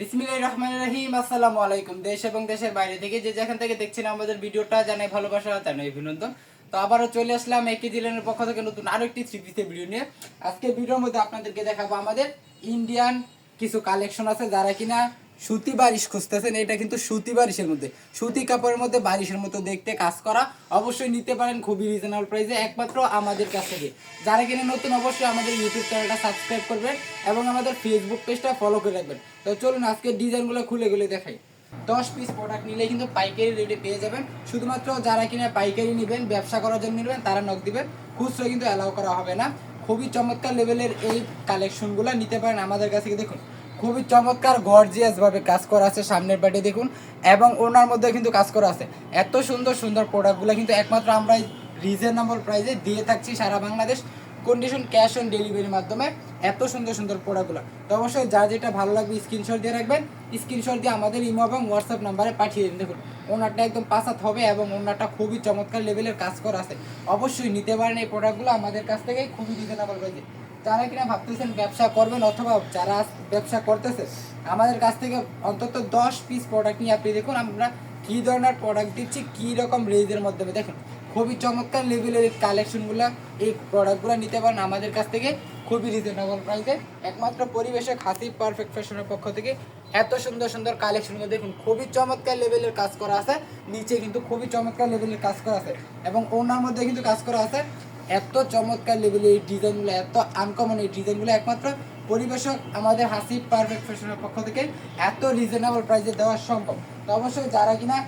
বিসমিল্লাহ রহমান রহিম, আসসালামু আলাইকুম। দেশ এবং দেশের বাইরে থেকে যে যেখান থেকে দেখছেন আমাদের ভিডিওটা, জানাই ভালোবাসা, জানাই অভিনন্দন। তো আবারও চলে আসলাম একই জিলেনের পক্ষ থেকে নতুন আরও একটি থ্রি ভিডিও নিয়ে। আজকে ভিডিওর মধ্যে আপনাদেরকে দেখাবো আমাদের ইন্ডিয়ান কিছু কালেকশন আছে, যারা কিনা সুতি বারিশ খুঁজতেছেন, এটা কিন্তু সুতি বারিশের মধ্যে। সুতি কাপড়ের মধ্যে বারিশের মতো দেখতে কাজ করা। অবশ্যই নিতে পারেন খুবই রিজনেবল প্রাইসে একমাত্র আমাদের কাছ থেকে। যারা কিনা নতুন, অবশ্যই আমাদের ইউটিউব চ্যানেলটা সাবস্ক্রাইব করবেন এবং আমাদের ফেসবুক পেজটা ফলো করে রাখবেন। তো চলুন, আজকে ডিজাইনগুলো খুলে খুলে দেখাই। দশ পিস প্রোডাক্ট নিলে কিন্তু পাইকারি রেটে পেয়ে যাবেন। শুধুমাত্র যারা কিনা পাইকারি নেবেন, ব্যবসা করার জন্য নেবেন, তারা নক দিবেন। খুচরো কিন্তু অ্যালাউ করা হবে না। খুবই চমৎকার লেভেলের এই কালেকশনগুলো নিতে পারেন আমাদের কাছে দেখুন খুবই চমৎকার গর্জিয়াস ভাবে কাজ করা আছে সামনের পাটে দেখুন। এবং ওনার মধ্যে কিন্তু কাজ করা আছে। এত সুন্দর সুন্দর প্রোডাক্টগুলো কিন্তু একমাত্র আমরা রিজনেবল প্রাইসে দিয়ে থাকছি সারা বাংলাদেশ। কন্ডিশন ক্যাশ অন ডেলিভারির মাধ্যমে এত সুন্দর সুন্দর প্রোডাক্টগুলো তো অবশ্যই যার যেটা ভালো লাগবে স্ক্রিনশট দিয়ে রাখবেন। স্ক্রিনশট দিয়ে আমাদের ইমো এবং হোয়াটসঅ্যাপ নাম্বারে পাঠিয়ে দিন। দেখুন, ওনারটা একদম পাসাত হবে এবং ওনারটা খুবই চমৎকার লেভেলের কাজ করা আছে। অবশ্যই নিতে পারেন এই প্রোডাক্টগুলো আমাদের কাছ থেকে খুবই রিজনেবল প্রাইসে যারা কিনা ভাবতেছেন ব্যবসা করবেন অথবা যারা ব্যবসা করতেছে, আমাদের কাছ থেকে অন্তত দশ পিস প্রোডাক্ট নিয়ে আপনি দেখুন, আমরা কী ধরনের প্রোডাক্ট দিচ্ছি, কী রকম রেঞ্জের মাধ্যমে। দেখুন, খুবই চমৎকার লেভেলের কালেকশনগুলো এই প্রোডাক্টগুলো নিতে পারেন আমাদের কাছ থেকে, খুবই রিজনেবল প্রাইসে একমাত্র পরিবেশে খাসি পারফেক্ট ফ্যাশনের পক্ষ থেকে এত সুন্দর সুন্দর কালেকশনগুলো দেখুন, খুবই চমৎকার লেভেলের কাজ করা আছে, নিচে কিন্তু খুবই চমৎকার লেভেলের কাজ করা আছে এবং ওনার মধ্যে কিন্তু কাজ করা আছে এত চমৎকার লেভেলের এই ডিজাইনগুলো এত আনকমন এই ডিজাইনগুলো একমাত্র পরিবেশক আমাদের হাসি পারফেক্ট ফ্যাশনের পক্ষ থেকে এত রিজনেবল প্রাইসে দেওয়া সম্ভব। তো অবশ্যই যারা কিনা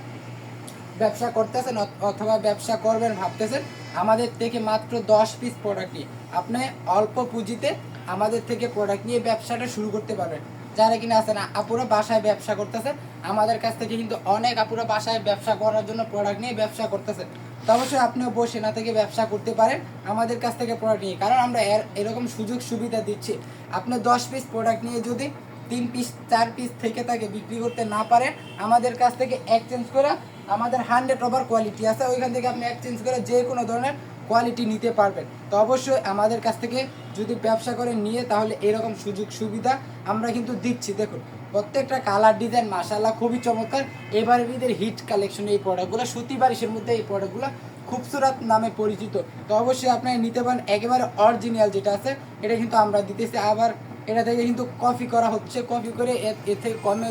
ব্যবসা করতেছেন অথবা ব্যবসা করবেন, ভাবতেছেন, আমাদের থেকে মাত্র দশ পিস প্রোডাক্ট নিয়ে, আপনি অল্প পুঁজিতে আমাদের থেকে প্রোডাক্ট নিয়ে ব্যবসাটা শুরু করতে পারবেন। যারা কিনা আছেন, আপুরা বাসায় ব্যবসা করতেছেন, আমাদের কাছ থেকে কিন্তু অনেক আপুরা বাসায় ব্যবসা করার জন্য প্রোডাক্ট নিয়ে ব্যবসা করতেছেন। তো অবশ্যই আপনিও বসে না থেকে ব্যবসা করতে পারেন, আমাদের কাছ থেকে প্রোডাক্ট নিয়ে। কারণ আমরা এর- এরকম সুযোগ সুবিধা দিচ্ছি। আপনি দশ পিস প্রোডাক্ট নিয়ে যদি তিন পিস চার পিস থেকে তাকে বিক্রি করতে না পারে আমাদের কাছ থেকে এক্সচেঞ্জ করে আমাদের হান্ড্রেড ওভার কোয়ালিটি আছে, ওইখান থেকে আপনি এক্সচেঞ্জ করে যে কোনো ধরনের কোয়ালিটি নিতে পারবেন। তো অবশ্যই আমাদের কাছ থেকে যদি ব্যবসা করে নিয়ে তাহলে এরকম সুযোগ সুবিধা আমরা কিন্তু দিচ্ছি। দেখুন, প্রত্যেকটা কালার ডিজাইন মাসাল্লাহ খুবই চমৎকার। এবারের ঈদের হিট কালেকশন এই প্রোডাক্টগুলো সুতি বারিশের মধ্যে এই প্রোডাক্টগুলো খুবসুরাত নামে পরিচিত। তো অবশ্যই আপনি নিতে পারেন, একেবারে অরিজিনাল যেটা আছে, এটা কিন্তু আমরা দিতেছি। আবার এটা থেকে কিন্তু কফি করা হচ্ছে কফি করে এর থেকে কমে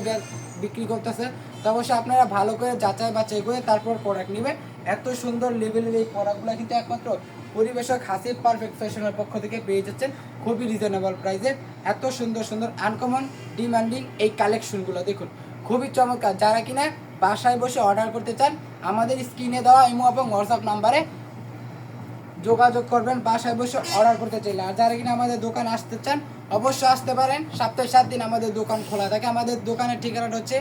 বিক্রি করতেছে। অবশ্যই আপনারা ভালো করে যাচাই বাছাই করে তারপর প্রোডাক্ট নেবেন। এত সুন্দর লেভেলের এই প্রোডাক্টগুলো কিন্তু একমাত্র পরিবেশক হাসির পারফেক্ট ফ্যাশনের পক্ষ থেকে পেয়ে যাচ্ছেন খুবই রিজনেবল প্রাইসে এত সুন্দর সুন্দর আনকমন ডিমান্ডিং এই কালেকশনগুলো দেখুন, খুবই চমৎকার। যারা কিনা বাসায় বসে অর্ডার করতে চান, আমাদের স্ক্রিনে দেওয়া ইমো এবং হোয়াটসঅ্যাপ নাম্বারে যোগাযোগ করবেন, বাসায় বসে অর্ডার করতে চাইলে। আর যারা কিনা আমাদের দোকান আসতে চান, অবশ্যই আসতে পারেন। সপ্তাহে সাত দিন আমাদের দোকান খোলা থাকে। আমাদের দোকানের ঠিকানাটা হচ্ছে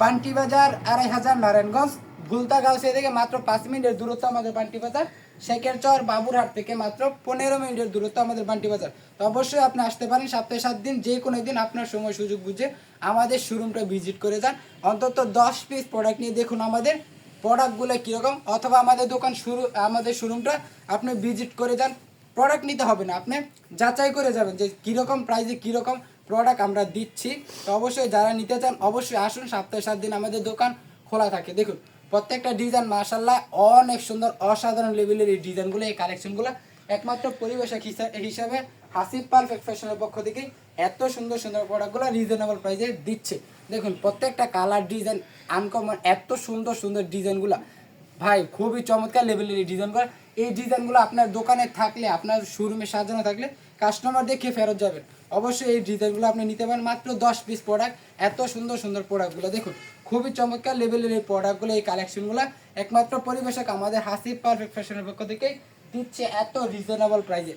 বান্টি বাজার আড়াই হাজার নারায়ণগঞ্জ ভুলতা গাউসে থেকে মাত্র পাঁচ মিনিটের দূরত্ব আমাদের বান্টি বাজার শেখের চর বাবুরহাট থেকে মাত্র পনেরো মিনিটের দূরত্ব আমাদের বান্টি বাজার তো অবশ্যই আপনি আসতে পারেন সপ্তাহে সাত দিন, যে কোনো দিন আপনার সময় সুযোগ বুঝে আমাদের শোরুমটা ভিজিট করে যান। অন্তত দশ পিস প্রোডাক্ট নিয়ে দেখুন আমাদের প্রোডাক্টগুলো কীরকম, অথবা আমাদের দোকান শুরু, আমাদের শোরুমটা আপনি ভিজিট করে যান। প্রোডাক্ট নিতে হবে না, আপনি যাচাই করে যাবেন যে কীরকম প্রাইসে কীরকম প্রোডাক্ট আমরা দিচ্ছি। তো অবশ্যই যারা নিতে চান, অবশ্যই আসুন, সপ্তাহে সাত দিন আমাদের দোকান খোলা থাকে। দেখুন, প্রত্যেকটা ডিজাইন মার্শাল্লাহ অনেক সুন্দর, অসাধারণ লেভেলের এই ডিজাইনগুলো এই কালেকশনগুলো একমাত্র পরিবেশক হিসা- হিসাবে হাসিব পারফেক্ট ফ্যাশনের পক্ষ থেকে এত সুন্দর সুন্দর প্রোডাক্টগুলো রিজনেবল প্রাইসে দিচ্ছে। দেখুন, প্রত্যেকটা কালার ডিজাইন আনকমন এত সুন্দর সুন্দর ডিজাইনগুলো ভাই, খুবই চমৎকার লেভেলের এই ডিজাইনগুলো এই ডিজাইনগুলো আপনার দোকানে থাকলে, আপনার শোরুমে সাজানো থাকলে কাস্টমার দেখে ফেরত যাবেন। অবশ্যই এই ডিজাইনগুলো আপনি নিতে পারেন মাত্র দশ পিস প্রোডাক্ট এত সুন্দর সুন্দর প্রোডাক্টগুলো দেখুন, খুবই চমৎকার লেভেলের এই প্রোডাক্টগুলো এই কালেকশনগুলো একমাত্র পরিবেশক আমাদের হাসিব পারফেক্ট ফ্যাশনের পক্ষ থেকে দিচ্ছে এত রিজনেবল প্রাইসে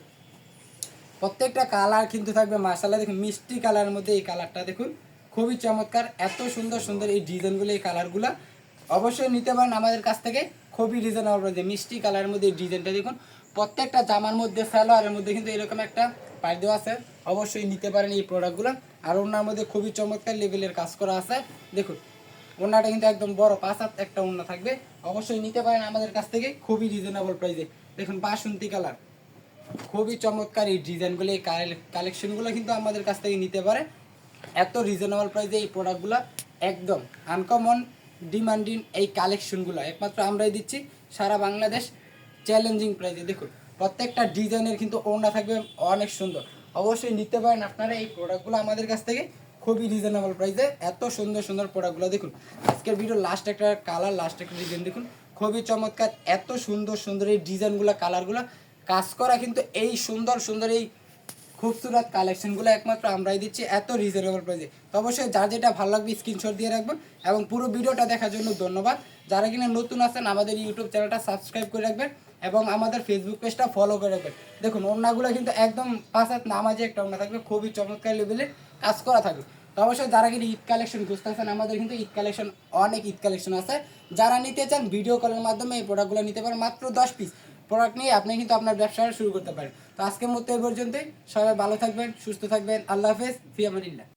প্রত্যেকটা কালার কিন্তু থাকবে মাসালা দেখুন, মিষ্টি কালারের মধ্যে এই কালারটা দেখুন, খুবই চমৎকার, এত সুন্দর সুন্দর এই ডিজাইনগুলো এই কালারগুলো অবশ্যই নিতে পারেন আমাদের কাছ থেকে। খুবই রিজনেবল প্রাইসে মিষ্টি কালারের মধ্যে ডিজাইনটা দেখুন। প্রত্যেকটা জামার মধ্যে সালোয়ারের মধ্যে কিন্তু এরকম একটা পাই দেওয়া আছে। অবশ্যই নিতে পারেন এই প্রোডাক্টগুলো আর ওনার মধ্যে খুবই চমৎকার লেভেলের কাজ করা আছে। দেখুন ওনাটা কিন্তু একদম বড়, পাঁচ হাত একটা ওনা থাকবে। অবশ্যই নিতে পারেন আমাদের কাছ থেকে। খুবই রিজনেবল প্রাইসে দেখুন, বাসন্তী কালার। খুবই চমৎকার এই ডিজাইনগুলো এই কালেকশনগুলো কিন্তু আমাদের কাছ থেকে নিতে পারে। এত রিজনেবল প্রাইসে এই প্রোডাক্টগুলো একদম আনকমন ডিমান্ডিং এই কালেকশনগুলো একমাত্র আমরাই দিচ্ছি সারা বাংলাদেশ চ্যালেঞ্জিং প্রাইজে দেখুন, প্রত্যেকটা ডিজাইনের কিন্তু ওড়না থাকবে অনেক সুন্দর। অবশ্যই নিতে পারেন আপনারা এই প্রোডাক্টগুলো আমাদের কাছ থেকে খুবই রিজনেবল প্রাইসে এত সুন্দর সুন্দর প্রোডাক্টগুলো দেখুন, আজকের ভিডিও লাস্ট একটা কালার লাস্ট একটা ডিজাইন দেখুন, খুবই চমৎকার। এত সুন্দর সুন্দর এই ডিজাইনগুলো কালারগুলো কাজ করা কিন্তু এই সুন্দর সুন্দর এই খুবসুরত কালেকশনগুলো একমাত্র আমরাই দিচ্ছি, এত রিজনেবল প্রাইসে তো অবশ্যই যার যেটা ভালো লাগবে স্ক্রিনশট দিয়ে রাখবেন এবং পুরো ভিডিওটা দেখার জন্য ধন্যবাদ। যারা কিনা নতুন আছেন, আমাদের ইউটিউব চ্যানেলটা সাবস্ক্রাইব করে রাখবেন এবং আমাদের ফেসবুক পেজটা ফলো করে রাখবেন। দেখুন, ওড়নাগুলো কিন্তু একদম পাঁচ নামাজে একটা ওড়না থাকবে, খুবই চমৎকার লেভেলে কাজ করা থাকবে। তো অবশ্যই যারা কিন্তু ঈদ কালেকশন খুঁজতেছেন আমাদের কিন্তু ঈদ কালেকশন অনেক ঈদ কালেকশন আছে। যারা নিতে চান ভিডিও কলের মাধ্যমে এই প্রোডাক্টগুলো নিতে পারেন, মাত্র দশ পিস প্রোডাক্ট নিয়ে আপনি কিন্তু আপনার ব্যবসা শুরু করতে পারেন। তো আজকের মতো এই পর্যন্তই। সবাই ভালো থাকবেন, সুস্থ থাকবেন। আল্লাহ হাফেজ। ফিয়ামানিল্লাহ।